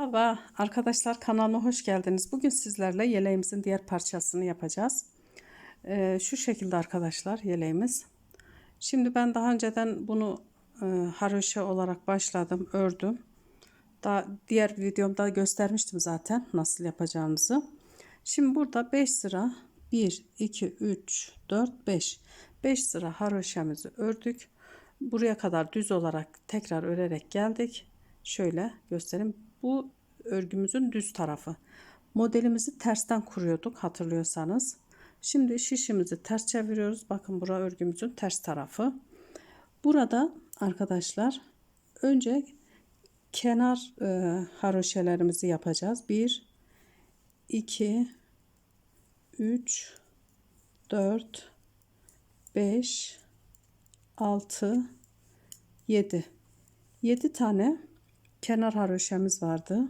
Merhaba arkadaşlar kanalıma hoş geldiniz. Bugün sizlerle yeleğimizin diğer parçasını yapacağız. Ee, şu şekilde arkadaşlar yeleğimiz. Şimdi ben daha önceden bunu e, haroşa olarak başladım, ördüm. Daha diğer videomda göstermiştim zaten nasıl yapacağımızı. Şimdi burada 5 sıra 1, 2, 3, 4, 5. 5 sıra haroşamızı ördük. Buraya kadar düz olarak tekrar örerek geldik. Şöyle göstereyim. Bu örgümüzün düz tarafı. Modelimizi tersten kuruyorduk hatırlıyorsanız. Şimdi şişimizi ters çeviriyoruz. Bakın bura örgümüzün ters tarafı. Burada arkadaşlar önce kenar e, haroşelerimizi yapacağız. 1 2 3 4 5 6 7 7 tane kenar haroşemiz vardı.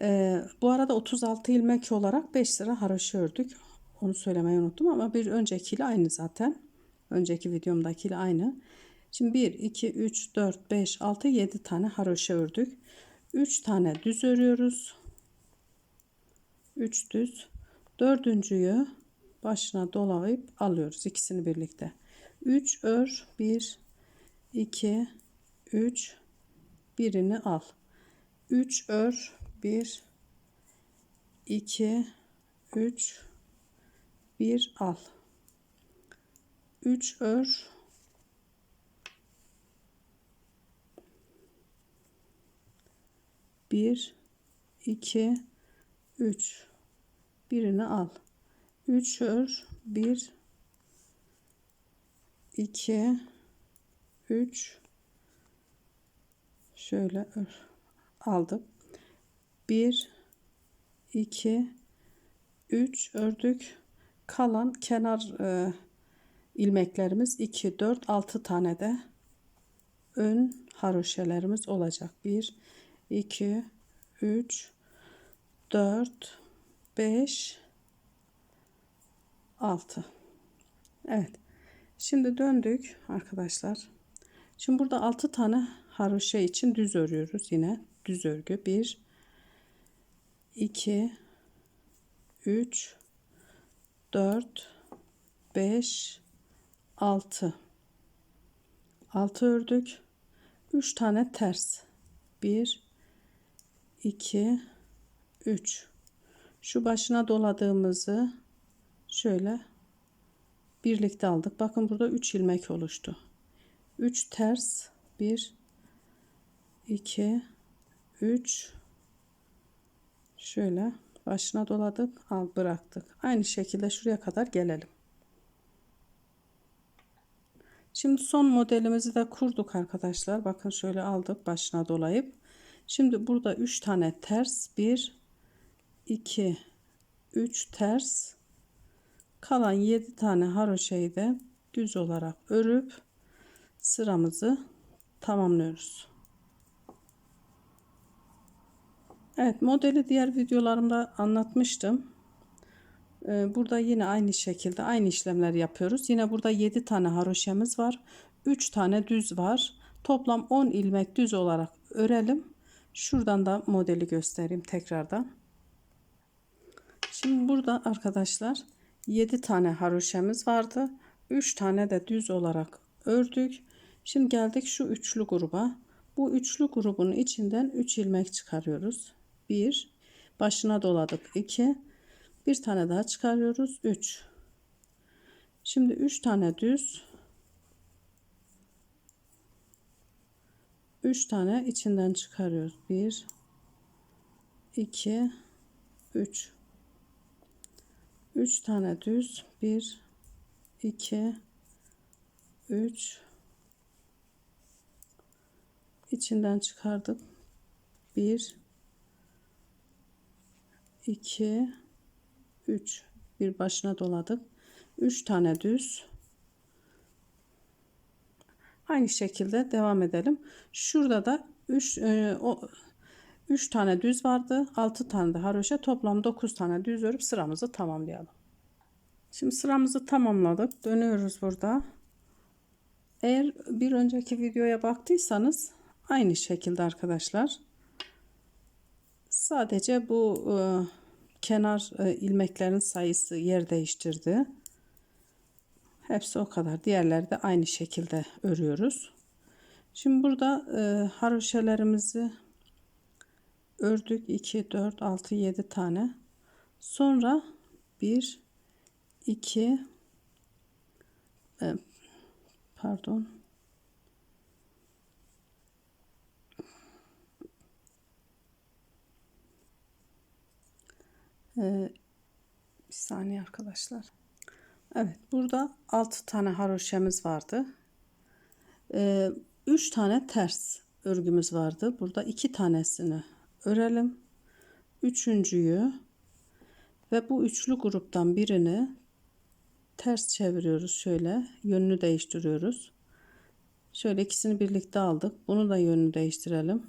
Ee, bu arada 36 ilmek olarak 5 sıra haroşa ördük. Onu söylemeyi unuttum ama bir öncekiyle aynı zaten. Önceki videomdakiyle aynı. Şimdi 1, 2, 3, 4, 5, 6, 7 tane haroşa ördük. 3 tane düz örüyoruz. 3 düz. Dördüncüyü başına dolayıp alıyoruz. ikisini birlikte. 3 ör. 1, 2, 3, birini al. 3 ör 1 2 3 1 al. 3 ör bir, iki, üç. Birini al. Üç ör. Bir, iki, üç, şöyle ör, aldım. 1 2 3 ördük. Kalan kenar e, ilmeklerimiz 2 4 6 tane de ön haroşelerimiz olacak. 1 2 3 4 5 6 Evet. Şimdi döndük arkadaşlar. Şimdi burada 6 tane haroşa için düz örüyoruz yine. Düz örgü 1 2 3 4 5 6 6 ördük. 3 tane ters. 1 2 3 şu başına doladığımızı şöyle birlikte aldık. Bakın burada 3 ilmek oluştu. 3 ters 1 2 3 şöyle başına doladık al bıraktık. Aynı şekilde şuraya kadar gelelim. Şimdi son modelimizi de kurduk arkadaşlar. Bakın şöyle aldık başına dolayıp. Şimdi burada 3 tane ters 1 2 3 ters. Kalan 7 tane haroşayı da düz olarak örüp sıramızı tamamlıyoruz. Evet modeli diğer videolarımda anlatmıştım. Ee, burada yine aynı şekilde aynı işlemler yapıyoruz. Yine burada 7 tane haroşemiz var. 3 tane düz var. Toplam 10 ilmek düz olarak örelim. Şuradan da modeli göstereyim tekrardan. Şimdi burada arkadaşlar 7 tane haroşemiz vardı. 3 tane de düz olarak ördük. Şimdi geldik şu üçlü gruba. Bu üçlü grubun içinden 3 ilmek çıkarıyoruz. 1 başına doladık. 2 bir tane daha çıkarıyoruz. 3 şimdi 3 tane düz 3 tane içinden çıkarıyoruz. 1 2 3 3 tane düz. 1 2 3 içinden çıkardık. 1 2 3 bir başına doladık 3 tane düz. Aynı şekilde devam edelim. Şurada da 3 e, o 3 tane düz vardı. 6 tane de haroşa. Toplam 9 tane düz örüp sıramızı tamamlayalım. Şimdi sıramızı tamamladık. Dönüyoruz burada. Eğer bir önceki videoya baktıysanız aynı şekilde arkadaşlar Sadece bu e, kenar e, ilmeklerin sayısı yer değiştirdi. Hepsi o kadar. Diğerleri de aynı şekilde örüyoruz. Şimdi burada e, haroşelerimizi ördük. 2, 4, 6, 7 tane. Sonra 1, 2, e, pardon. E, bir saniye arkadaşlar. Evet burada 6 tane haroşemiz vardı. 3 tane ters örgümüz vardı. Burada 2 tanesini örelim. Üçüncüyü ve bu üçlü gruptan birini ters çeviriyoruz şöyle. Yönünü değiştiriyoruz. Şöyle ikisini birlikte aldık. Bunu da yönünü değiştirelim.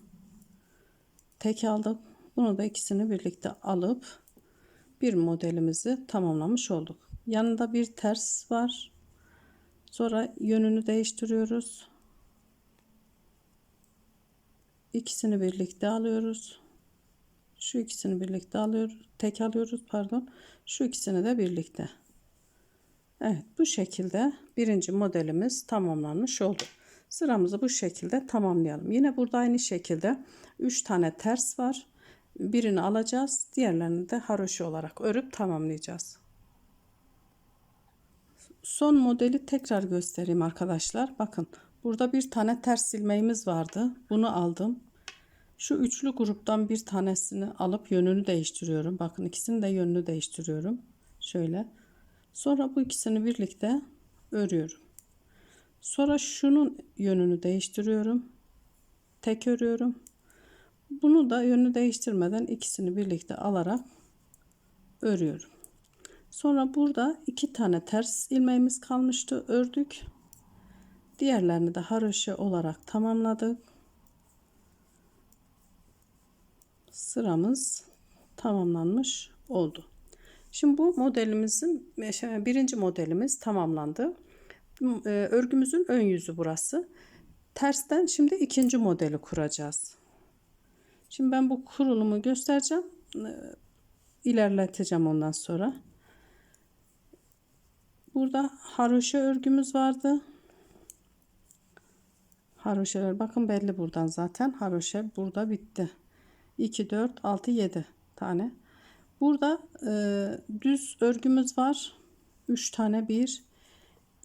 Tek aldık. Bunu da ikisini birlikte alıp bir modelimizi tamamlamış olduk. Yanında bir ters var. Sonra yönünü değiştiriyoruz. İkisini birlikte alıyoruz. Şu ikisini birlikte alıyoruz. Tek alıyoruz pardon. Şu ikisini de birlikte. Evet bu şekilde birinci modelimiz tamamlanmış oldu. Sıramızı bu şekilde tamamlayalım. Yine burada aynı şekilde 3 tane ters var. Birini alacağız. Diğerlerini de haroşa olarak örüp tamamlayacağız. Son modeli tekrar göstereyim arkadaşlar. Bakın burada bir tane ters ilmeğimiz vardı. Bunu aldım. Şu üçlü gruptan bir tanesini alıp yönünü değiştiriyorum. Bakın ikisini de yönünü değiştiriyorum. Şöyle. Sonra bu ikisini birlikte örüyorum. Sonra şunun yönünü değiştiriyorum. Tek örüyorum. Bunu da yönünü değiştirmeden ikisini birlikte alarak örüyorum. Sonra burada iki tane ters ilmeğimiz kalmıştı. Ördük. Diğerlerini de haroşa olarak tamamladık. Sıramız tamamlanmış oldu. Şimdi bu modelimizin birinci modelimiz tamamlandı. E, örgümüzün ön yüzü burası. Tersten şimdi ikinci modeli kuracağız. Şimdi ben bu kurulumu göstereceğim. E, ilerleteceğim ondan sonra. Burada haroşa örgümüz vardı. Haroşalar bakın belli buradan zaten. Haroşa burada bitti. 2, 4, 6, 7 tane. Burada e, düz örgümüz var. 3 tane 1,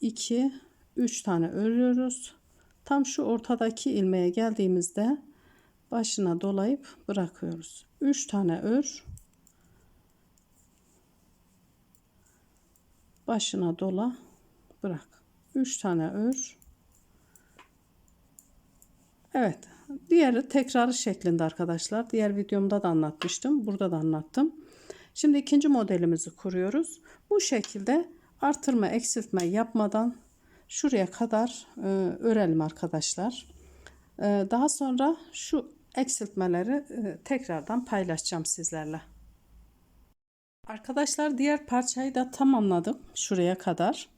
2, 3 tane örüyoruz. Tam şu ortadaki ilmeğe geldiğimizde başına dolayıp bırakıyoruz. 3 tane ör. Başına dola bırak. 3 tane ör. Evet. Diğeri tekrarı şeklinde arkadaşlar. Diğer videomda da anlatmıştım. Burada da anlattım. Şimdi ikinci modelimizi kuruyoruz. Bu şekilde artırma eksiltme yapmadan şuraya kadar e, örelim arkadaşlar. E, daha sonra şu eksiltmeleri e, tekrardan paylaşacağım sizlerle. Arkadaşlar diğer parçayı da tamamladım şuraya kadar.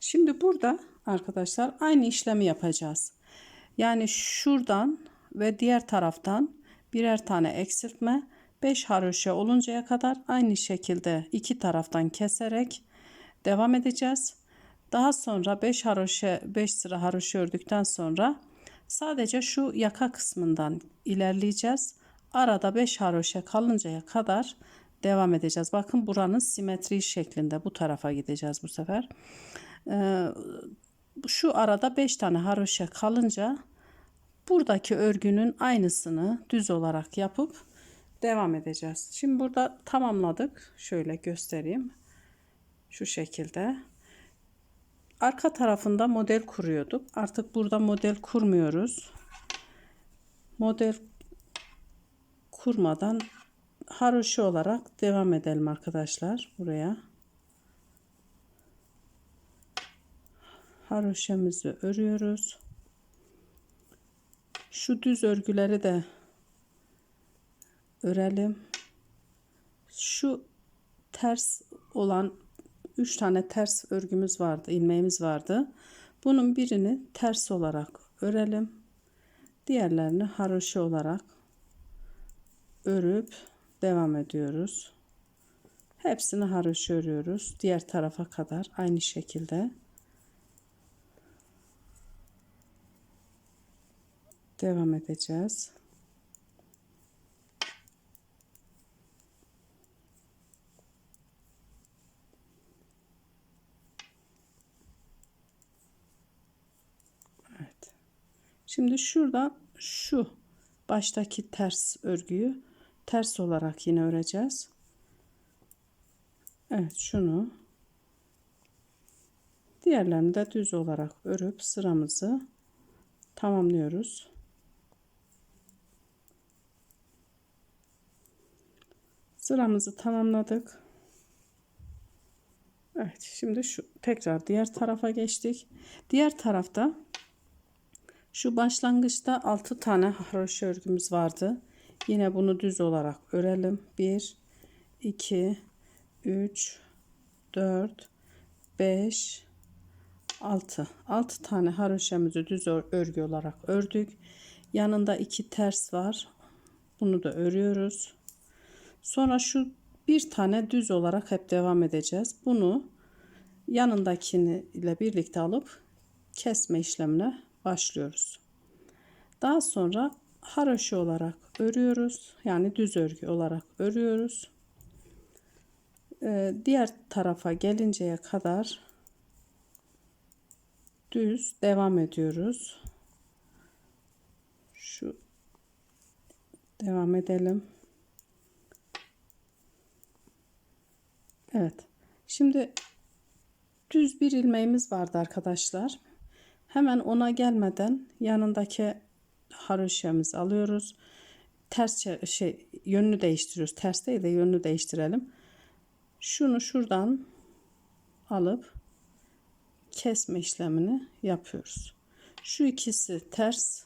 Şimdi burada arkadaşlar aynı işlemi yapacağız. Yani şuradan ve diğer taraftan birer tane eksiltme 5 haroşa oluncaya kadar aynı şekilde iki taraftan keserek devam edeceğiz. Daha sonra 5 haroşa 5 sıra haroşa ördükten sonra sadece şu yaka kısmından ilerleyeceğiz. Arada 5 haroşa kalıncaya kadar devam edeceğiz. Bakın buranın simetri şeklinde bu tarafa gideceğiz bu sefer. Ee, şu arada 5 tane haroşa kalınca buradaki örgünün aynısını düz olarak yapıp devam edeceğiz. Şimdi burada tamamladık. Şöyle göstereyim. Şu şekilde. Arka tarafında model kuruyorduk. Artık burada model kurmuyoruz. Model kurmadan haroşa olarak devam edelim arkadaşlar. Buraya. Haroşamızı örüyoruz. Şu düz örgüleri de örelim. Şu ters olan 3 tane ters örgümüz vardı, ilmeğimiz vardı. Bunun birini ters olarak örelim. Diğerlerini haroşa olarak örüp devam ediyoruz. Hepsini haroşa örüyoruz. Diğer tarafa kadar aynı şekilde. Devam edeceğiz. Evet. Şimdi şuradan şu baştaki ters örgüyü ters olarak yine öreceğiz. Evet şunu diğerlerini de düz olarak örüp sıramızı tamamlıyoruz. Sıramızı tamamladık. Evet şimdi şu tekrar diğer tarafa geçtik. Diğer tarafta şu başlangıçta 6 tane haroşa örgümüz vardı. Yine bunu düz olarak örelim. 1 2 3 4 5 6 6 tane haroşamızı düz örgü olarak ördük. Yanında iki ters var. Bunu da örüyoruz. Sonra şu bir tane düz olarak hep devam edeceğiz. Bunu yanındakini ile birlikte alıp kesme işlemine başlıyoruz. Daha sonra haroşa olarak örüyoruz. Yani düz örgü olarak örüyoruz. Ee, diğer tarafa gelinceye kadar düz devam ediyoruz. Şu devam edelim. Evet. Şimdi düz bir ilmeğimiz vardı arkadaşlar. Hemen ona gelmeden yanındaki haroşamızı alıyoruz. Ters şey yönünü değiştiriyoruz. Ters değil de yönünü değiştirelim. Şunu şuradan alıp kesme işlemini yapıyoruz. Şu ikisi ters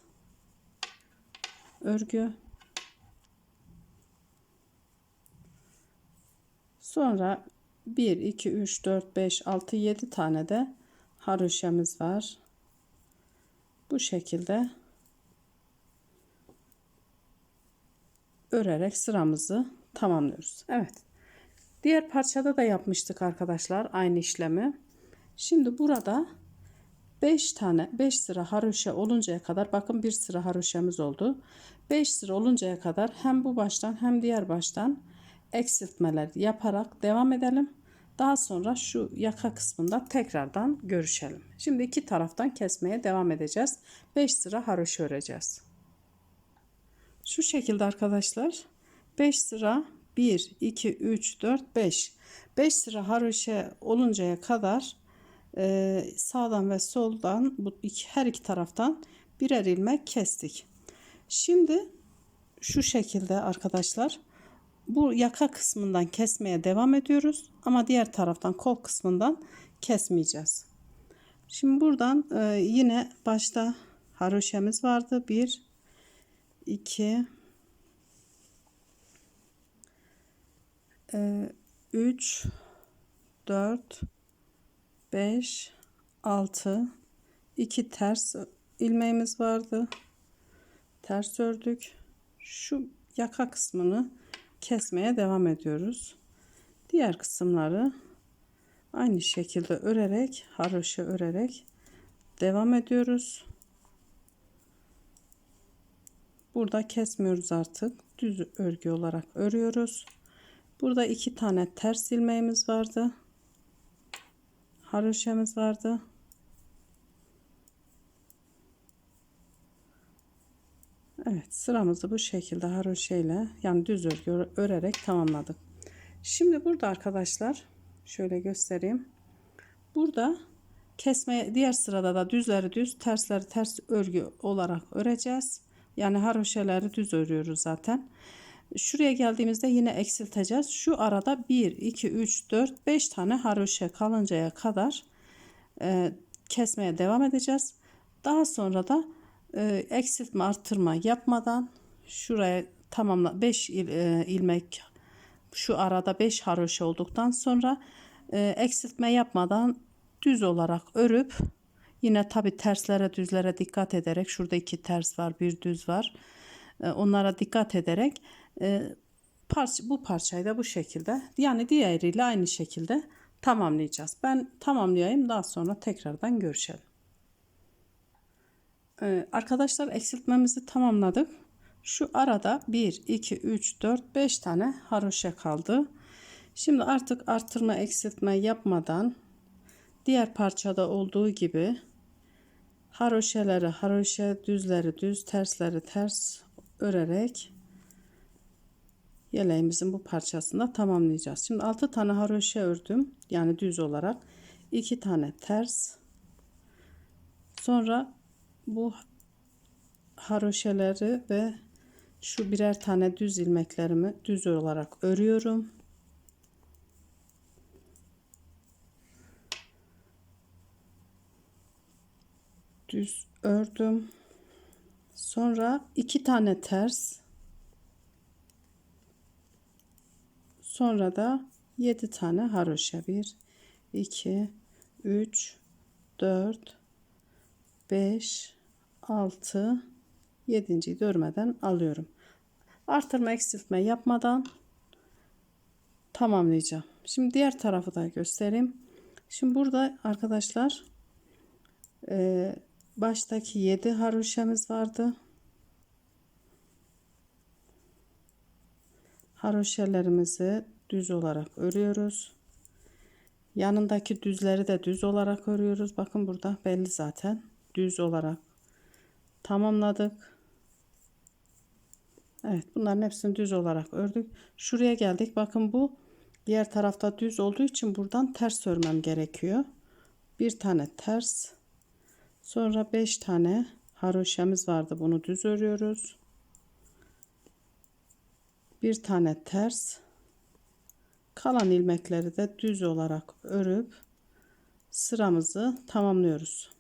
örgü. Sonra 1, 2, 3, 4, 5, 6, 7 tane de haroşamız var. Bu şekilde örerek sıramızı tamamlıyoruz. Evet. Diğer parçada da yapmıştık arkadaşlar aynı işlemi. Şimdi burada 5 tane 5 sıra haroşa oluncaya kadar bakın bir sıra haroşamız oldu. 5 sıra oluncaya kadar hem bu baştan hem diğer baştan eksiltmeler yaparak devam edelim. Daha sonra şu yaka kısmında tekrardan görüşelim. Şimdi iki taraftan kesmeye devam edeceğiz. 5 sıra haroşa öreceğiz. Şu şekilde arkadaşlar 5 sıra 1 2 3 4 5 5 sıra haroşa oluncaya kadar e, sağdan ve soldan bu iki, her iki taraftan birer ilmek kestik. Şimdi şu şekilde arkadaşlar bu yaka kısmından kesmeye devam ediyoruz ama diğer taraftan kol kısmından kesmeyeceğiz. Şimdi buradan e, yine başta haroşemiz vardı. 1 2 3 4 5 6 2 ters ilmeğimiz vardı. Ters ördük. Şu yaka kısmını kesmeye devam ediyoruz. Diğer kısımları aynı şekilde örerek, haroşa örerek devam ediyoruz. Burada kesmiyoruz artık. Düz örgü olarak örüyoruz. Burada iki tane ters ilmeğimiz vardı. Haroşamız vardı. Evet sıramızı bu şekilde haroşeyle yani düz örgü örerek tamamladık. Şimdi burada arkadaşlar şöyle göstereyim. Burada kesmeye diğer sırada da düzleri düz tersleri ters örgü olarak öreceğiz. Yani haroşeleri düz örüyoruz zaten. Şuraya geldiğimizde yine eksilteceğiz. Şu arada 1, 2, 3, 4, 5 tane haroşa kalıncaya kadar e, kesmeye devam edeceğiz. Daha sonra da e, eksiltme artırma yapmadan şuraya tamamla 5 il, e, ilmek şu arada 5 haroşa olduktan sonra e, eksiltme yapmadan düz olarak örüp yine tabi terslere düzlere dikkat ederek şurada iki ters var bir düz var e, onlara dikkat ederek e, parça, bu parçayı da bu şekilde yani diğeriyle aynı şekilde tamamlayacağız. Ben tamamlayayım daha sonra tekrardan görüşelim. Ee, arkadaşlar eksiltmemizi tamamladık. Şu arada 1, 2, 3, 4, 5 tane haroşa kaldı. Şimdi artık artırma eksiltme yapmadan diğer parçada olduğu gibi haroşeleri haroşe düzleri düz tersleri ters örerek yeleğimizin bu parçasında tamamlayacağız. Şimdi 6 tane haroşa ördüm. Yani düz olarak. 2 tane ters. Sonra bu haroşeleri ve şu birer tane düz ilmeklerimi düz olarak örüyorum. Düz ördüm. Sonra iki tane ters. Sonra da 7 tane haroşa. 1, 2, 3, 4, 5, 6, 7. dörmeden alıyorum. Artırma eksiltme yapmadan tamamlayacağım. Şimdi diğer tarafı da göstereyim. Şimdi burada arkadaşlar e, baştaki 7 haroşamız vardı. haroşelerimizi düz olarak örüyoruz. Yanındaki düzleri de düz olarak örüyoruz. Bakın burada belli zaten. Düz olarak tamamladık. Evet bunların hepsini düz olarak ördük. Şuraya geldik. Bakın bu diğer tarafta düz olduğu için buradan ters örmem gerekiyor. Bir tane ters. Sonra 5 tane haroşemiz vardı. Bunu düz örüyoruz bir tane ters kalan ilmekleri de düz olarak örüp sıramızı tamamlıyoruz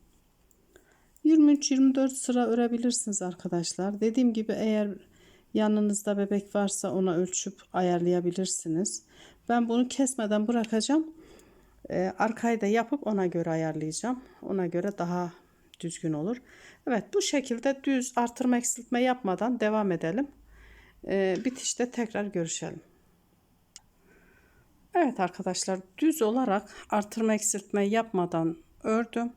23-24 sıra örebilirsiniz arkadaşlar. Dediğim gibi eğer yanınızda bebek varsa ona ölçüp ayarlayabilirsiniz. Ben bunu kesmeden bırakacağım. Ee, arkayı da yapıp ona göre ayarlayacağım. Ona göre daha düzgün olur. Evet bu şekilde düz artırma eksiltme yapmadan devam edelim. E, bitişte tekrar görüşelim. Evet arkadaşlar düz olarak artırma eksiltme yapmadan ördüm.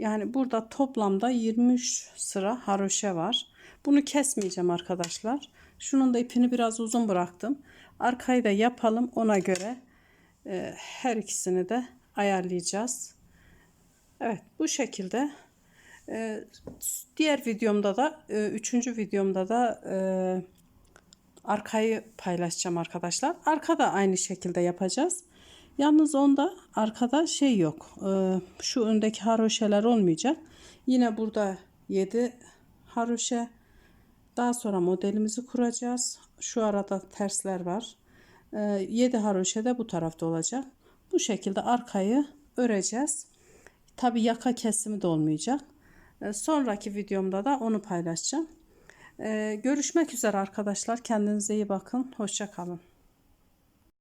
Yani burada toplamda 23 sıra haroşe var. Bunu kesmeyeceğim arkadaşlar. Şunun da ipini biraz uzun bıraktım. Arkayı da yapalım ona göre e, her ikisini de ayarlayacağız. Evet bu şekilde e, diğer videomda da e, üçüncü videomda da e, arkayı paylaşacağım arkadaşlar. Arkada aynı şekilde yapacağız. Yalnız onda arkada şey yok. Ee, şu öndeki haroşeler olmayacak. Yine burada 7 haroşe. Daha sonra modelimizi kuracağız. Şu arada tersler var. 7 ee, haroşe de bu tarafta olacak. Bu şekilde arkayı öreceğiz. Tabi yaka kesimi de olmayacak. Ee, sonraki videomda da onu paylaşacağım. Görüşmek üzere arkadaşlar. Kendinize iyi bakın. Hoşçakalın.